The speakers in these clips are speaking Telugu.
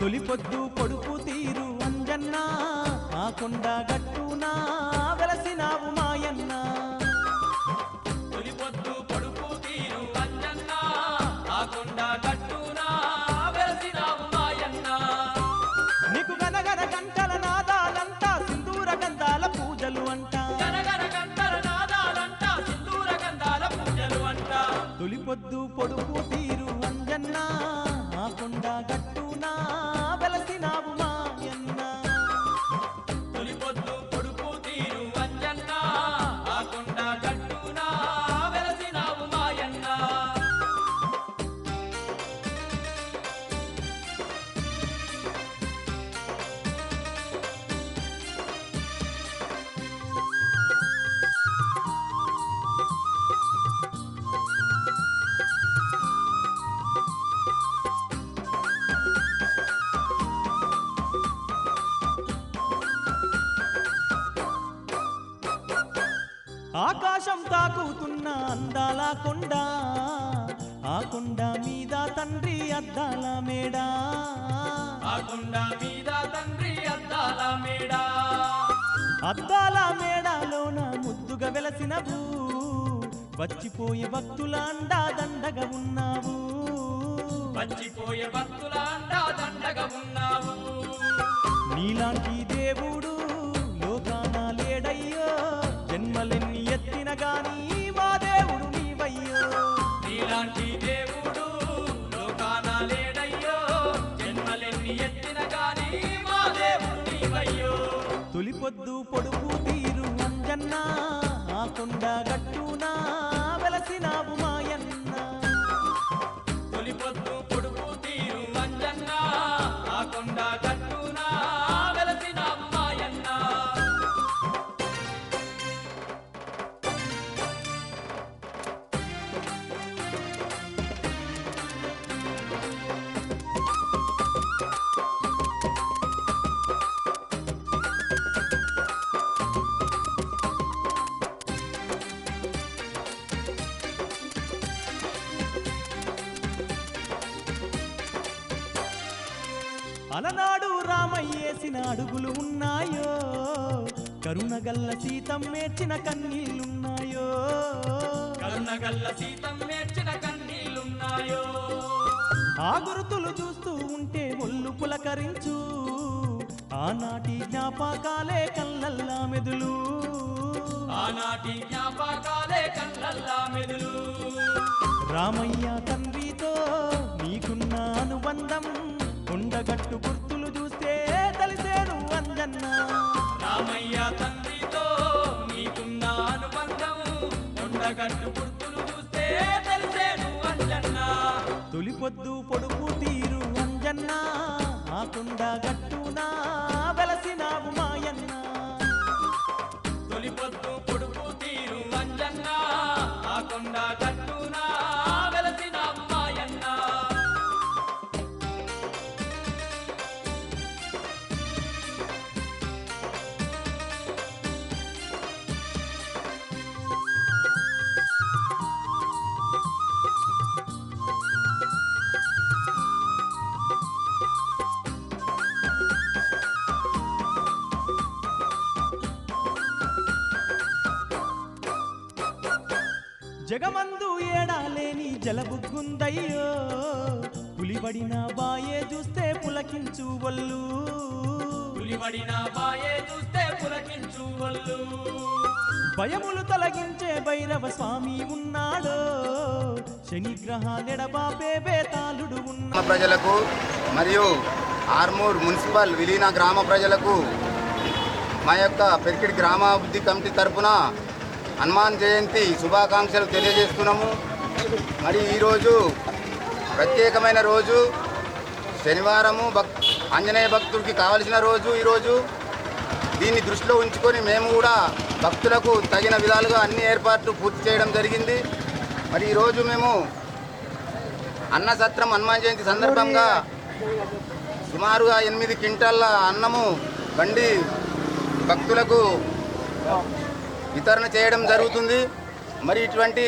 తొలి పొద్దు పొడుపు తీరు అంజన్న ఆ కొండ గట్టునా వెలసినావు మాయన్న. తొలి పొద్దు పొడుపు తీరు అంజన్న ఆ కొండ గట్టున వెలసినావు మాయన్న. నీకు గనగన గంటల నాదాలంతా సింధూర గంధాల పూజలు అంట. గనగన గంటల నాదాలంట సింధూర గంధాల పూజలు అంట. తొలి పొద్దు పొడుపు తీరు అంజన్న ఆ కొండ గట్టునా వెలసినావు ఆకాశం తాకుతున్న అందాల కొండ ఆ కొండ మీద తండ్రి అద్దాల మేడా. ఆ కొండ మీద తండ్రి అద్దాల మేడా. అద్దాల మేడాలోన ముద్దుగా వెలసినవు. వచ్చిపోయే భక్తుల అండా దండగా ఉన్నావు. వచ్చిపోయే భక్తుల అండా దండగా ఉన్నావు. నీలాంటి అలనాడు రామయ్యేసిన అడుగులు ఉన్నాయో? కరుణగల్ల సీతం మేర్చిన కన్నీళ్ళున్నాయో? కరుణగల్ల సీతం నేర్చిన కన్నీళ్ళున్నాయో? ఆ గురుతులు చూస్తూ ఉంటే ఒళ్ళు పులకరించు. ఆనాటి జ్ఞాపకాలే కళ్ళల్లా మెదులు. ఆనాటి జ్ఞాపకాలే కళ్ళల్లా మెదులు. రామయ్య తండ్రితో నీకున్న అనుబంధం కొండగట్టు గుర్తులు చూస్తే తెలిసేను అంజన్న. రామయ్య తండ్రితో నీకున్న అనుబంధం. కొండగట్టు గుర్తులు చూస్తే తెలిసేను అంజన్న. తొలి పొద్దు పొడుపు తీరు అంజన్న. ఆ జగమందు ఏడాలేని జలబుగ్గుందయ్యో. పులిబడిన బాయే చూస్తే పులకించు వల్లు పులిబడిన బాయే చూస్తే పులకించు వల్లు భయములు తొలగించే భైరవ స్వామి ఉన్నాడో. శనిగ్రహాలెడబాపే బేతాళుడు ఉన్నాడు ప్రజలకు మరియు ఆర్మూర్ మున్సిపల్ విలీన గ్రామ ప్రజలకు మా యొక్క పెరికిడి గ్రామాభివృద్ధి కమిటీ తరపున హనుమాన్ జయంతి శుభాకాంక్షలు తెలియజేస్తున్నాము. మరి ఈరోజు ప్రత్యేకమైన రోజు. శనివారము భక్ ఆంజనేయ భక్తుడికి కావలసిన రోజు ఈరోజు. దీన్ని దృష్టిలో ఉంచుకొని మేము కూడా భక్తులకు తగిన విధాలుగా అన్ని ఏర్పాట్లు పూర్తి చేయడం జరిగింది. మరి ఈరోజు మేము అన్న సత్రం హనుమాన్ జయంతి సందర్భంగా సుమారుగా ఎనిమిది క్వింటాళ్ళ అన్నము బండి భక్తులకు వితరణ చేయడం జరుగుతుంది. మరి ఇటువంటి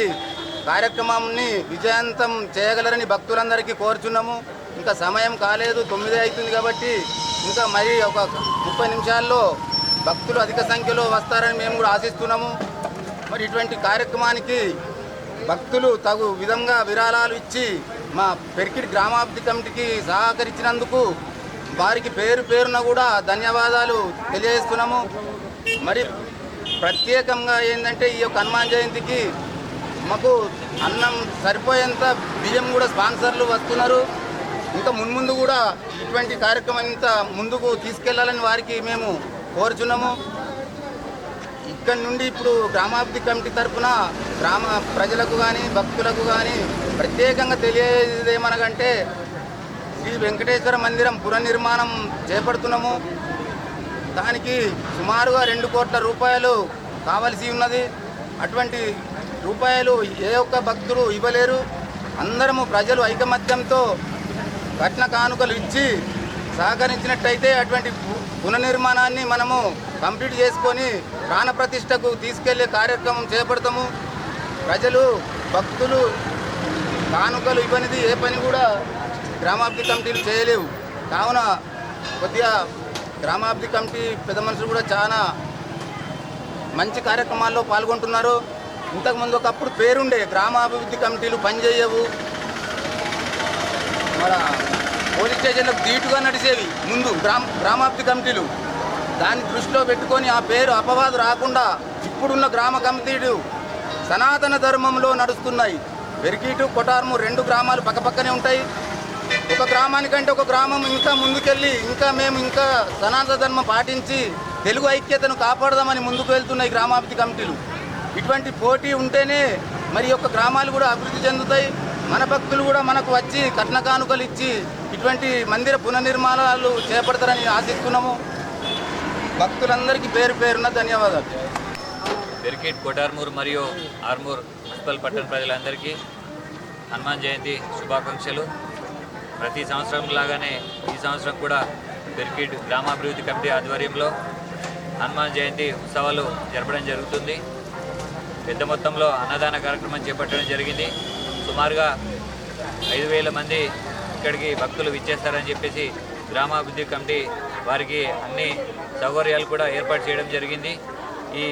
కార్యక్రమాన్ని విజయవంతం చేయగలరని భక్తులందరికీ కోరుచున్నాము. ఇంకా సమయం కాలేదు తొమ్మిది అవుతుంది కాబట్టి ఇంకా మరి ఒక ముప్పై నిమిషాల్లో భక్తులు అధిక సంఖ్యలో వస్తారని మేము కూడా ఆశిస్తున్నాము. మరి ఇటువంటి కార్యక్రమానికి భక్తులు తగు విధంగా విరాళాలు ఇచ్చి మా పెరికిడి గ్రామాభివృద్ధి కమిటీకి సహకరించినందుకు వారికి పేరు పేరున కూడా ధన్యవాదాలు తెలియజేస్తున్నాము. మరి ప్రత్యేకంగా ఏంటంటే ఈ యొక్క హనుమాన్ జయంతికి మాకు అన్నం సరిపోయేంత బియ్యం కూడా స్పాన్సర్లు వస్తున్నారు. ఇంకా మున్ముందు కూడా ఇటువంటి కార్యక్రమం ఇంత ముందుకు తీసుకెళ్ళాలని వారికి మేము కోరుచున్నాము. ఇక్కడి నుండి ఇప్పుడు గ్రామాభివృద్ధి కమిటీ తరఫున గ్రామ ప్రజలకు కానీ భక్తులకు కానీ ప్రత్యేకంగా తెలియజేది శ్రీ వెంకటేశ్వర మందిరం పునర్నిర్మాణం చేపడుతున్నాము. దానికి సుమారుగా రెండు కోట్ల రూపాయలు కావలసి ఉన్నది. అటువంటి రూపాయలు ఏ ఒక్క భక్తులు ఇవ్వలేరు. అందరము ప్రజలు ఐకమత్యంతో కట్న కానుకలు ఇచ్చి సహకరించినట్టయితే అటువంటి పు- పునర్నిర్మాణాన్ని మనము కంప్లీట్ చేసుకొని ప్రాణప్రతిష్టకు తీసుకెళ్ళే కార్యక్రమం చేపడతాము. ప్రజలు భక్తులు కానుకలు ఇవ్వనిది ఏ పని కూడా గ్రామాభివృద్ధి కమిటీలు చేయలేవు. కావున కొద్దిగా గ్రామాభివృద్ధి కమిటీ పెద్ద మనుషులు కూడా చాలా మంచి కార్యక్రమాల్లో పాల్గొంటున్నారు. ఇంతకుముందు ఒకప్పుడు పేరుండే గ్రామాభివృద్ధి కమిటీలు పనిచేయవు. మన పోలీస్ స్టేషన్లకు ధీటుగా నడిచేవి ముందు గ్రామ గ్రామాభివృద్ధి కమిటీలు. దాన్ని దృష్టిలో పెట్టుకొని ఆ పేరు అపవాదు రాకుండా ఇప్పుడున్న గ్రామ కమిటీలు సనాతన ధర్మంలో నడుస్తున్నాయి. వెరికీటు కొటార్ము రెండు గ్రామాలు పక్కపక్కనే ఉంటాయి. ఒక గ్రామానికంటే ఒక గ్రామం ఇంకా ముందుకెళ్ళి ఇంకా మేము ఇంకా సనాతన ధర్మం పాటించి తెలుగు ఐక్యతను కాపాడదామని ముందుకు వెళ్తున్నాయి గ్రామాభివృద్ధి కమిటీలు. ఇటువంటి పోటీ ఉంటేనే మరి యొక్క గ్రామాలు కూడా అభివృద్ధి చెందుతాయి. మన భక్తులు కూడా మనకు వచ్చి కట్న కానుకలు ఇచ్చి ఇటువంటి మందిర పునర్నిర్మాణాలు చేపడతారని ఆశిస్తున్నాము. భక్తులందరికీ పేరు పేరున ధన్యవాదాలు. బెరికేట్ కొటార్మూర్ మరియు ఆర్మూర్ మున్సిపల్ పట్టణ ప్రజలందరికీ హనుమాన్ జయంతి శుభాకాంక్షలు. ప్రతి సంవత్సరం లాగానే ఈ సంవత్సరం కూడా బెర్కిట్ గ్రామాభివృద్ధి కమిటీ ఆధ్వర్యంలో హనుమాన్ జయంతి ఉత్సవాలు జరపడం జరుగుతుంది. పెద్ద మొత్తంలో అన్నదాన కార్యక్రమం చేపట్టడం జరిగింది. సుమారుగా ఐదు వేల మంది ఇక్కడికి భక్తులు విచ్చేస్తారని చెప్పేసి గ్రామాభివృద్ధి కమిటీ వారికి అన్ని సౌకర్యాలు కూడా ఏర్పాటు చేయడం జరిగింది. ఈ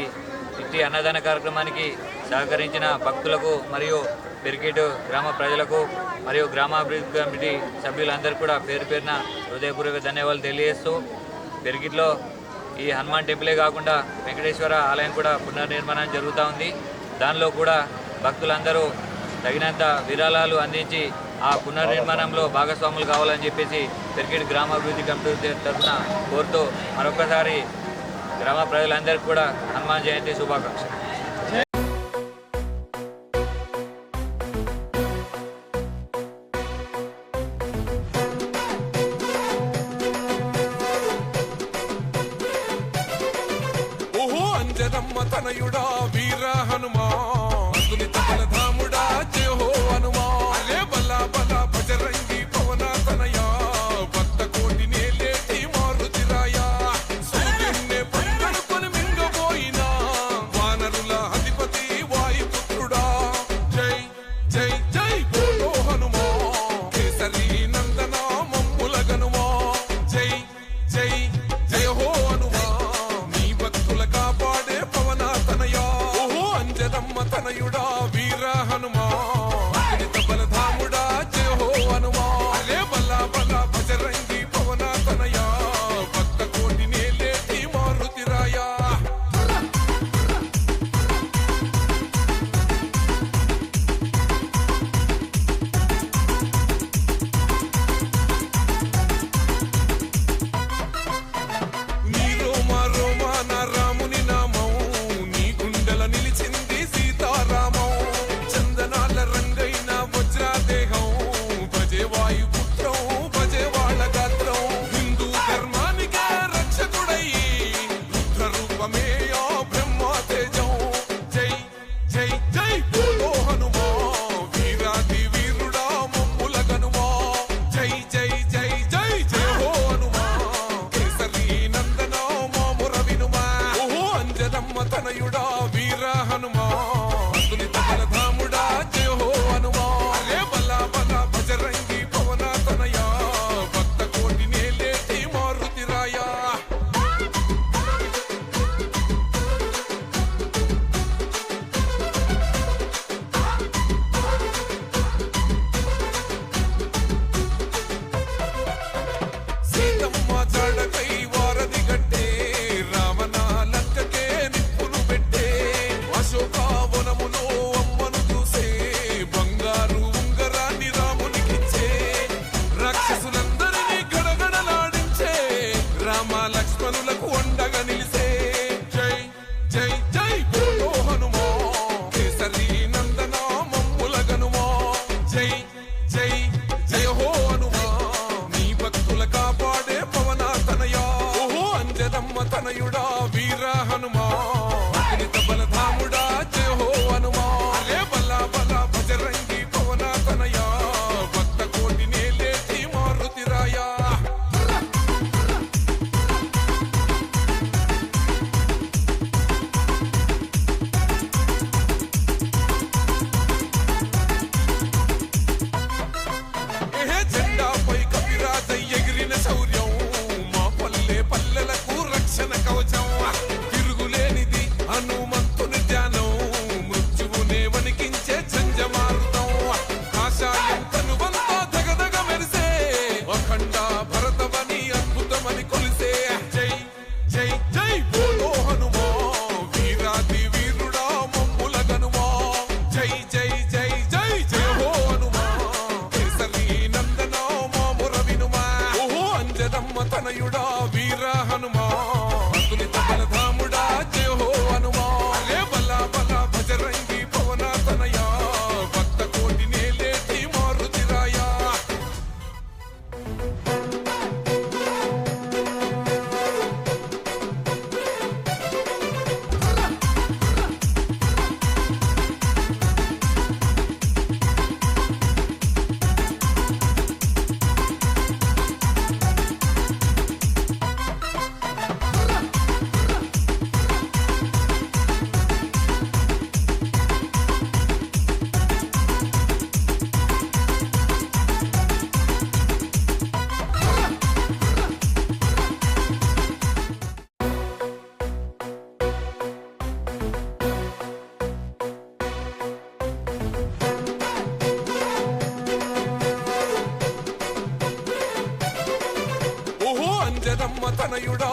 ఇట్టి అన్నదాన కార్యక్రమానికి సహకరించిన భక్తులకు మరియు పెరికేటు గ్రామ ప్రజలకు మరియు గ్రామాభివృద్ధి కమిటీ సభ్యులందరూ కూడా పేరు పేరున హృదయపూర్వక ధన్యవాదాలు తెలియజేస్తూ పెరిగిట్లో ఈ హనుమాన్ టెంపులే కాకుండా వెంకటేశ్వర ఆలయం కూడా పునర్నిర్మాణం జరుగుతూ ఉంది. దానిలో కూడా భక్తులందరూ తగినంత విరాళాలు అందించి ఆ పునర్నిర్మాణంలో భాగస్వాములు కావాలని చెప్పేసి పెరిగిట్ గ్రామాభివృద్ధి కమిటీ తరఫున కోరుతూ మరొకసారి గ్రామ ప్రజలందరికీ కూడా హనుమాన్ జయంతి శుభాకాంక్షలు. അമ്മയുടെ തനയുടാ